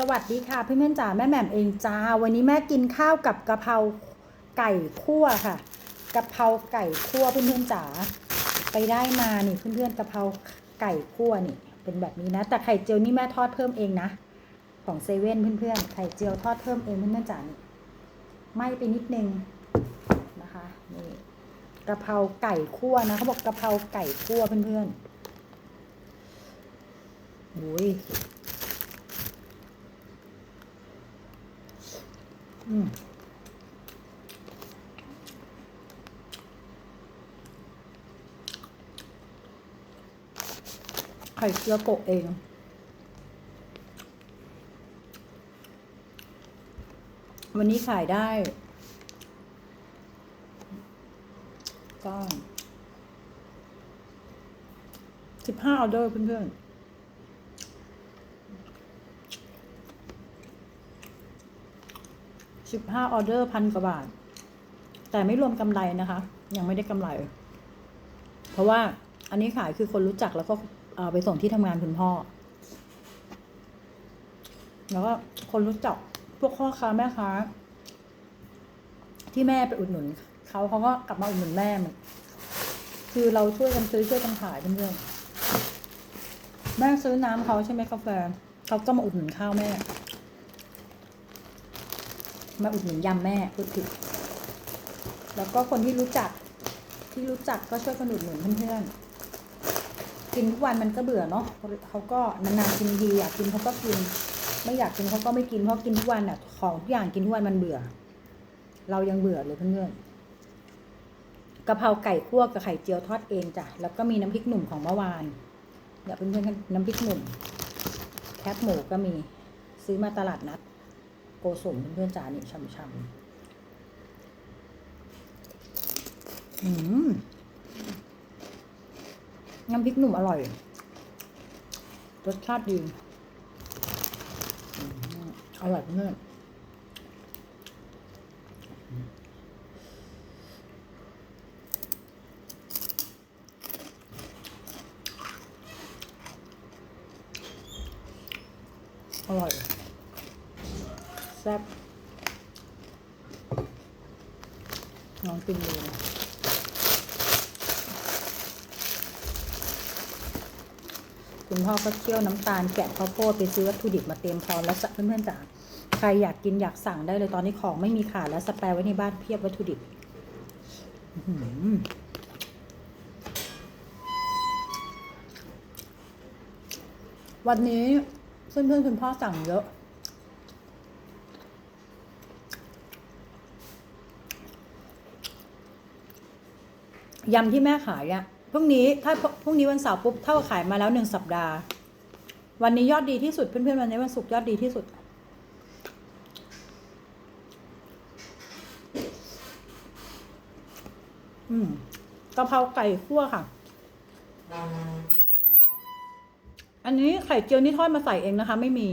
สวัสดีค่ะเพื่อนจ๋าแม่แหม่มเองจ้า วันนี้แม่กินข้าวกับกะเพราไก่คั่วค่ะกะเพราไก่คั่วเพื่อนๆจ๋าไปได้มานี่เพื่อนๆกะเพราไก่คั่วนี่เป็นแบบนี้นะ แต่ไข่เจียวนี่แม่ทอดเพิ่มเองนะ ของเซเว่นเพื่อนๆไข่เจียวทอดเพิ่มเองเพื่อนๆจ๋านี่ไหม้ไปนิดนึงนะคะนี่กะเพราไก่คั่วนะเขาบอกกะเพราไก่คั่วเพื่อนๆโอ้ย อืมไข่เจียวโปะเอง วันนี้ขายได้ ก็สิบห้าออเดอร์เพื่อนๆ สิบห้าออเดอร์พันกว่าบาท แต่ไม่รวมกำไรนะคะ ยังไม่ได้กำไร เพราะว่าอันนี้ขายคือคนรู้จักแล้วก็เอาไปส่งที่ทำงานคุณพ่อ แล้วก็คนรู้จักพวกพ่อค้าแม่ค้า ที่แม่ไปอุดหนุนเขาเขาก็กลับมาอุดหนุนแม่มันคือเราช่วยกันซื้อช่วยกันขายเพื่อนๆแม่ซื้อน้ำเขาใช่ไหมกาแฟเขาก็มาอุดหนุนข้าวแม่ มาอุดหนุนยำแม่พูดผิดแล้วก็คนที่รู้จักที่รู้จักก็ช่วยกันอุดหนุนเพื่อนๆกินทุกวันมันก็เบื่อเนาะเขาก็นานๆกินทีอยากกินเขาก็กิน ไม่อยากกินเขาก็ไม่กินเพราะกินทุกวันอะของทุกอย่างกินทุกวันมันเบื่อ เรายังเบื่อเลยเพื่อนๆกะเพราไก่คั่วกับไข่เจียวทอดเองจ้ะแล้วก็มีน้ำพริกหนุ่มของเมื่อวานเดี๋ยวเพื่อนๆน้ำพริกหนุ่มแคบหมูก็มีซื้อมาตลาดนัด โกสุมเพื่อนๆจ๋านี่ช่ำๆอืมน้ำพริกหนุ่มอร่อย รสชาติดีอร่อยเพื่อนอร่อย ซ่บลองกินดูนะคุณพ่อก็เคี่ยวน้ำตาลแกะข้าวโพดไปซื้อวัตถุดิบมาเตรียมพร้อมแล้วเพื่อนๆจ๋าใครอยากกินอยากสั่งได้เลยตอนนี้ของไม่มีขาดแล้วสแปรไว้ในบ้านเพียบวัตถุดิบวันนี้เพื่อนๆคุณพ่อสั่งเยอะ ยำที่แม่ขายอะพรุ่งนี้ถ้าพรุ่งนี้วันเสาร์ปุ๊บเท่าขายมาแล้วหนึ่งสัปดาห์ วันนี้ยอดดีที่สุดเพื่อนๆวันนี้วันศุกร์ยอดดีที่สุด อืมกะเพราไก่คั่วค่ะ อันนี้ไข่เจียวนี่ทอดมาใส่เองนะคะ ไม่มี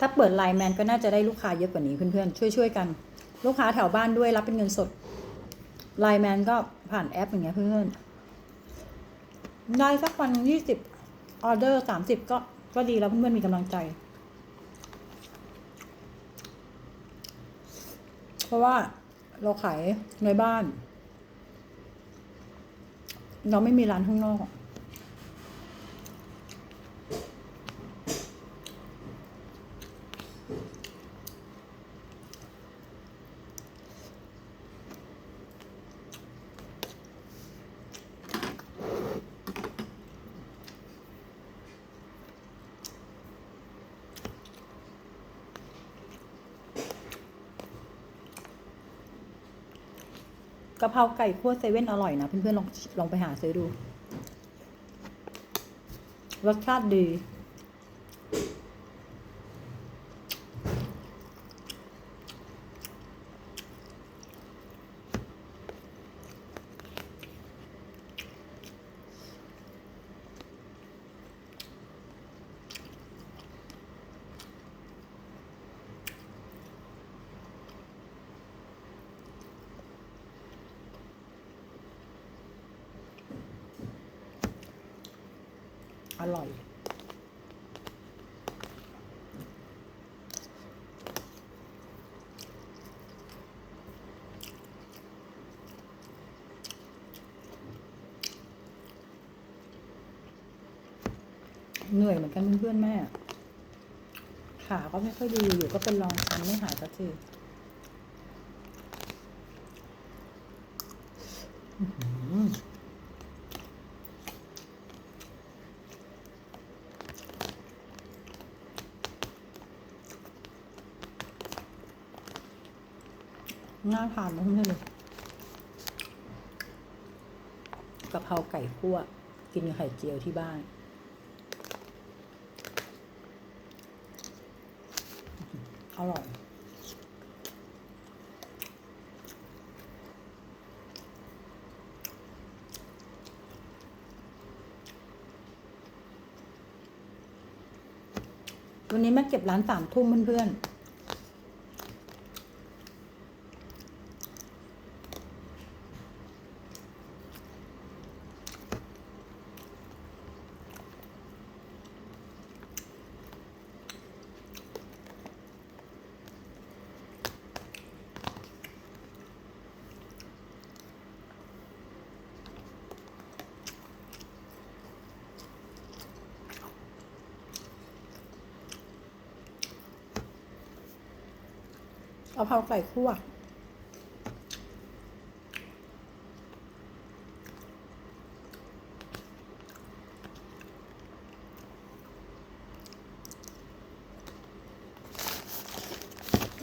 ถ้าเปิดไลน์แมนก็น่าจะได้ลูกค้าเยอะกว่านี้เพื่อนๆช่วยๆกัน ลูกค้าแถวบ้านด้วยรับเป็นเงินสดไลน์แมนก็ผ่านแอปอย่างเงี้ยเพื่อนๆได้สักวันยี่สิบออเดอร์สามสิบก็ก็ดีแล้วเพื่อนๆมีกำลังใจ เพราะว่าเราขายในบ้าน เราไม่มีร้านข้างนอกะเพราไก่คั่วเซเว่นอร่อยนะ เพื่อนๆลองลองไปหาซื้อดู รสชาติดี ร่อย เหนื่อยเหมือนกันเพื่อนๆแม่ ขาก็ไม่ค่อยดีอยู่ก็เป็นรองช้ำไม่หายสักทีอ น่าทานนะเพื่อนๆเลยกะเพราไก่คั่ว กินกับไข่เจียวที่บ้าน อร่อยวันนี้ม่เก็บร้านสามทุ่มเพื่อนๆ กะเพราไก่คั่ว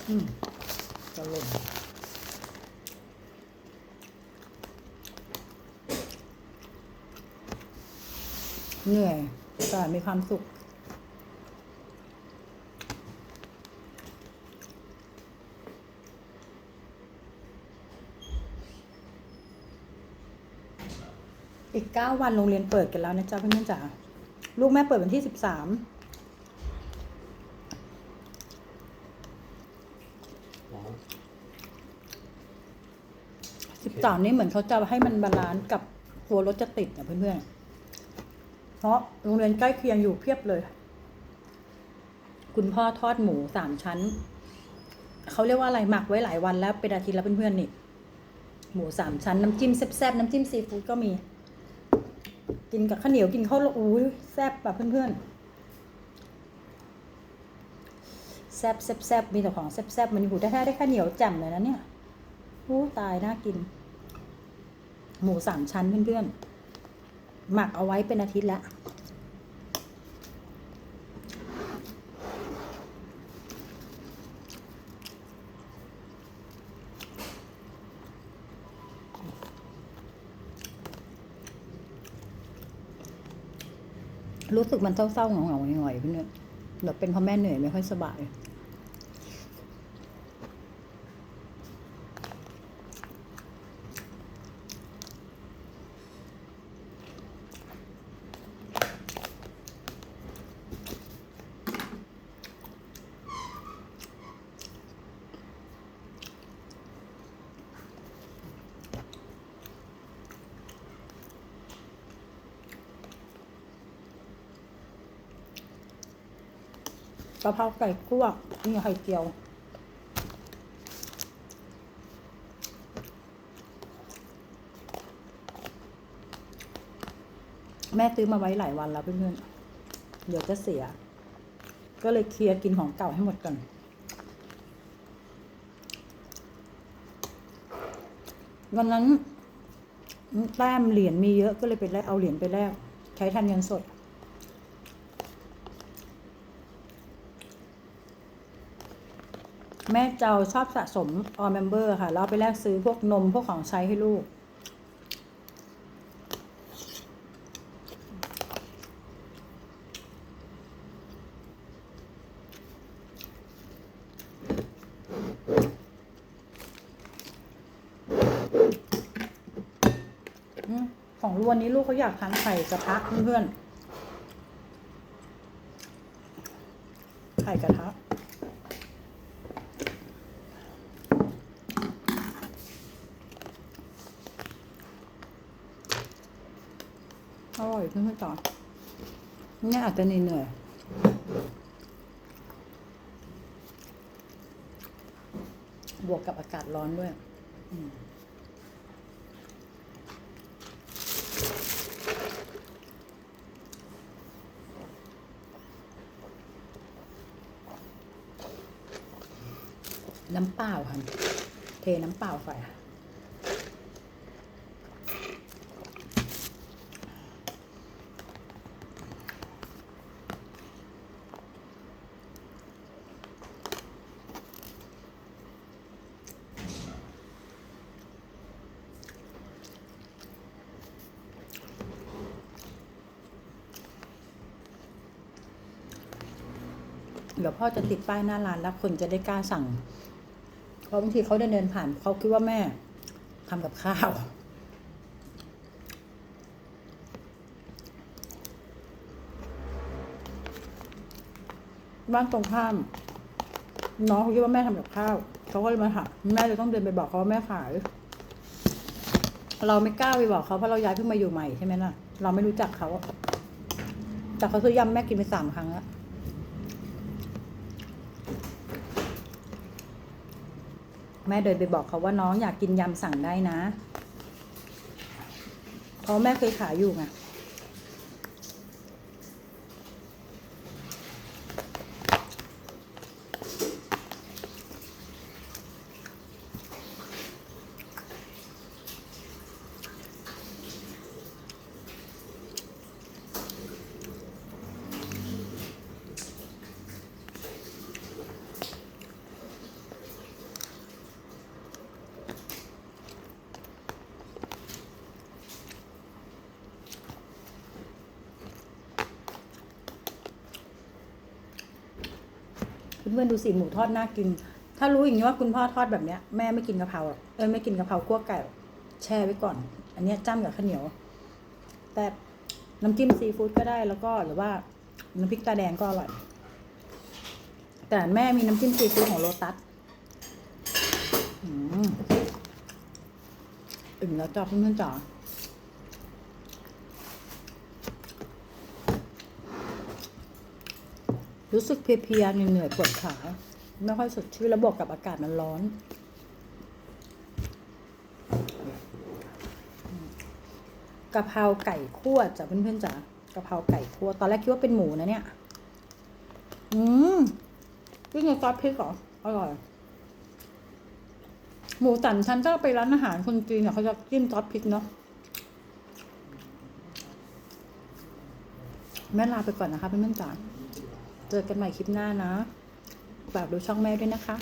อืมจะหล่นเหนื่อยแต่มีความสุข อีกเก้าวันโรงเรียนเปิดกันแล้วนะจ๊ะเพื่อนๆจ๋าลูกแม่เปิดวันที่สิบสามสิบสามนี่เหมือนเขาจะให้มันบาลานซ์กับตัวรถจะติดอะเพื่อนๆ เพราะโรงเรียนใกล้เคียงอยู่เพียบเลย คุณพ่อทอดหมูสามชั้น เขาเรียกว่าอะไรหมักไว้หลายวันแล้วเป็นอาทิตย์แล้วเพื่อนๆนี่ หมูสามชั้นน้ำจิ้มแซ่บๆน้ำจิ้มซีฟู้ดก็มี กินกับข้าวเหนียวกินข้าวอู้แซ่บแบบเพื่อนๆแซ่บแซ่บแซ่บมีแต่ของแซ่บแซ่บมันหูแท้ๆได้ข้าวเหนียวแจ่มเลยนะเนี่ยโอ้ตายน่ากิน หมูสามชั้นเพื่อนๆหมักเอาไว้เป็นอาทิตย์แล้ว รู้สึกมันเศร้าๆเหงาๆหน่อยๆเพื่อนๆแบบเป็นเพราะแม่เหนื่อยไม่ค่อยสบาย กะเพราไก่คั่วนี่ไข่เจียวแม่ซื้อมาไว้หลายวันแล้วเพื่อนๆ เดี๋ยวจะเสีย ก็เลยเคลียร์กินของเก่าให้หมดก่อน วันนั้นแต้มเหรียญมีเยอะก็เลยไปแลกเอาเหรียญไปแลกใช้แทนเงินสด แม่เจ้าชอบสะสมออมเมมเบอร์ค่ะเอาไปแลกซื้อพวกนมพวกของใช้ให้ลูก ของรวนนี้ลูกเขาอยากทานไข่กระทะเพื่อนๆไข่กระทะ อร่อยเพื่อนๆต่อเนี่ยอาจจะเหนื่อยบวกกับอากาศร้อนด้วยน้ำเปล่าค่ะ เทน้ำเปล่าใส่ค่ะ เดี๋ยวพ่อจะติดป้ายหน้าร้านแล้วคนจะได้กล้าสั่ง เพราะบางทีเขาเดินเดินผ่านเขาคิดว่าแม่ทำกับข้าวบ้านตรงข้าม น้องเขาคิดว่าแม่ทำกับข้าวเขาก็เลยมาถามแม่เลยต้องเดินไปบอกเขาว่าแม่ขาย เราไม่กล้าไปบอกเขาเพราะเราย้ายเพิ่งมาอยู่ใหม่ใช่ไหมล่ะ เราไม่รู้จักเขาแต่เขาซื้อยำแม่กินไปสามครั้งแล้ว แม่เดินไปบอกเขาว่าน้องอยากกินยำสั่งได้นะเพราะแม่เคยขายอยู่ไง เพื่อนๆดูสิหมูทอดน่ากิน ถ้ารู้อย่างนี้ว่าคุณพ่อทอดแบบเนี้ยแม่ไม่กินกะเพราหรอกเออไม่กินกะเพราคั่วไก่แช่ไว้ก่อน อันนี้จ้ำกับข้าวเหนียว แต่น้ำจิ้มซีฟู้ดก็ได้แล้วก็หรือว่าน้ำพริกตาแดงก็อร่อย แต่แม่มีน้ำจิ้มซีฟู้ดของโลตัสอืมอึ่งแล้วจ้าเพื่อนๆจ๋า รู้สึกเพลียๆเหนื่อยๆปวดขาไม่ค่อยสดชื่นแล้วบวกกับอากาศมันร้อน กะเพราไก่คั่วจ้ะเพื่อนๆจ๋ากะเพราไก่คั่วตอนแรกคิดว่าเป็นหมูนะเนี่ย อืมวิ่งซอสพริกเหรออร่อยหมูสันชั้นถ้าไปร้านอาหารคนจีนเนี่ยเขาจะจิ้มซอสพริกเนาะแม่ลาไปก่อนนะคะเพื่อนๆจ๋า เจอกันใหม่คลิปหน้านะฝากดูช่องแม่ด้วยนะคะ